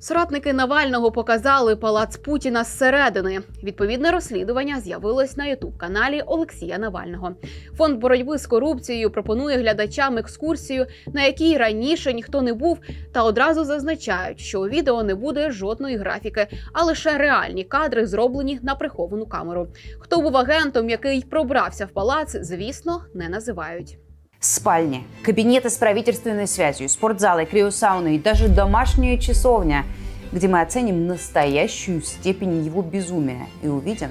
Соратники Навального показали палац Путіна зсередини. Відповідне розслідування з'явилось на ютуб-каналі Олексія Навального. Фонд боротьби з корупцією пропонує глядачам екскурсію, на якій раніше ніхто не був, та одразу зазначають, що у відео не буде жодної графіки, а лише реальні кадри, зроблені на приховану камеру. Хто був агентом, який пробрався в палац, звісно, не називають. Спальни, кабинеты с правительственной связью, спортзалы, криосауны и даже домашняя часовня, где мы оценим настоящую степень его безумия и увидим,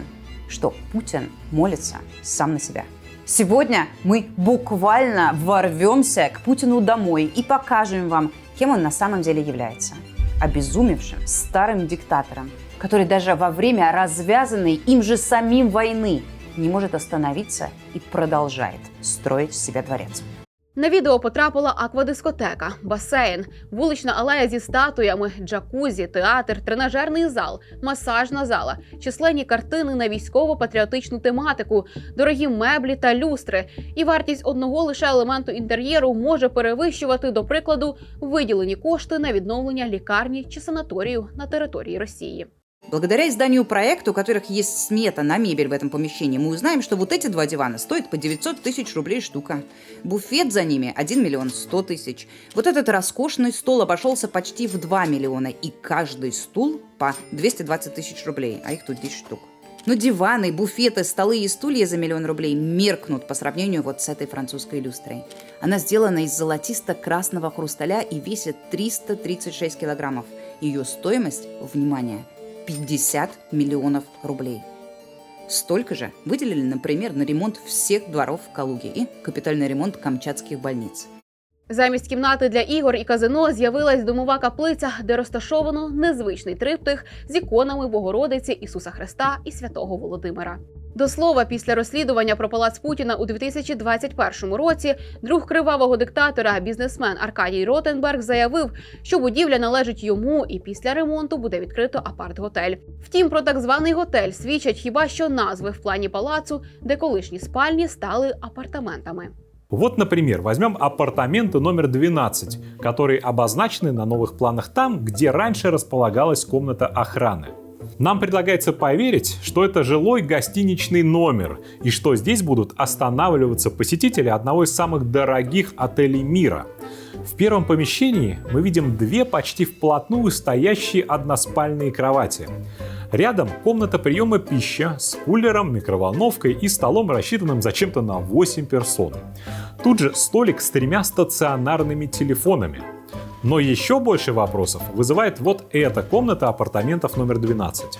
что Путин молится сам на себя. Сегодня мы буквально ворвемся к Путину домой и покажем вам, кем он на самом деле является. Обезумевшим старым диктатором, который даже во время развязанной им же самим войны не может остановиться и продолжает строить из себя дворец. На відео потрапила аквадискотека, басейн, вулична алея зі статуями, джакузі, театр, тренажерний зал, масажна зала, численні картини на військово-патріотичну тематику, дорогі меблі та люстри. І вартість одного лише елементу інтер'єру може перевищувати, до прикладу, виділені кошти на відновлення лікарні чи санаторію на території Росії. Благодаря изданию проекта, у которых есть смета на мебель в этом помещении, мы узнаем, что вот эти два дивана стоят по 900 тысяч рублей штука. Буфет за ними 1 миллион 100 тысяч. Вот этот роскошный стол обошелся почти в 2 миллиона. И каждый стул по 220 тысяч рублей, а их тут 10 штук. Но диваны, буфеты, столы и стулья за миллион рублей меркнут по сравнению вот с этой французской люстрой. Она сделана из золотисто-красного хрусталя и весит 336 килограммов. Ее стоимость, внимание, 50 миллионов рублей. Столько же выделили, например, на ремонт всех дворов в Калуге и капитальный ремонт камчатских больниц. Замість кімнати для ігор і казино з'явилась домова каплиця, де розташовано незвичний триптих з іконами Богородиці Ісуса Христа і святого Володимира. До слова, після розслідування про палац Путіна у 2021 році друг кривавого диктатора, бізнесмен Аркадій Ротенберг, заявив, що будівля належить йому, і після ремонту буде відкрито апарт-готель. Втім, про так званий готель свідчать хіба що назви в плані палацу, де колишні спальні стали апартаментами. Вот, например, возьмем апартаменты номер 12, которые обозначены на новых планах там, где раньше располагалась комната охраны. Нам предлагается поверить, что это жилой гостиничный номер и что здесь будут останавливаться посетители одного из самых дорогих отелей мира. В первом помещении мы видим две почти вплотную стоящие односпальные кровати. Рядом комната приема пищи с кулером, микроволновкой и столом, рассчитанным зачем-то на 8 персон. Тут же столик с тремя стационарными телефонами. Но еще больше вопросов вызывает вот эта комната апартаментов номер 12.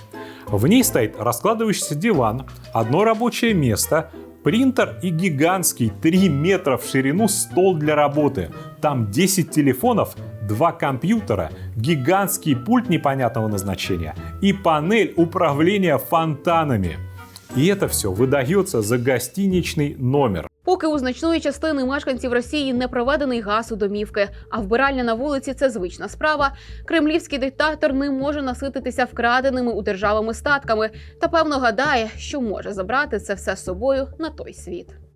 В ней стоит раскладывающийся диван, одно рабочее место, принтер и гигантский 3 метра в ширину стол для работы. Там 10 телефонов, два компьютера, гигантский пульт непонятного назначения и панель управления фонтанами. И это все выдается за гостиничный номер. Поки у значної частини мешканців Росії не проведений газ у домівки, а вбиральня на вулиці це звична справа. Кремлівський диктатор не може насититися вкраденими у державами статками та певно гадає, що може забрати це все з собою на той світ.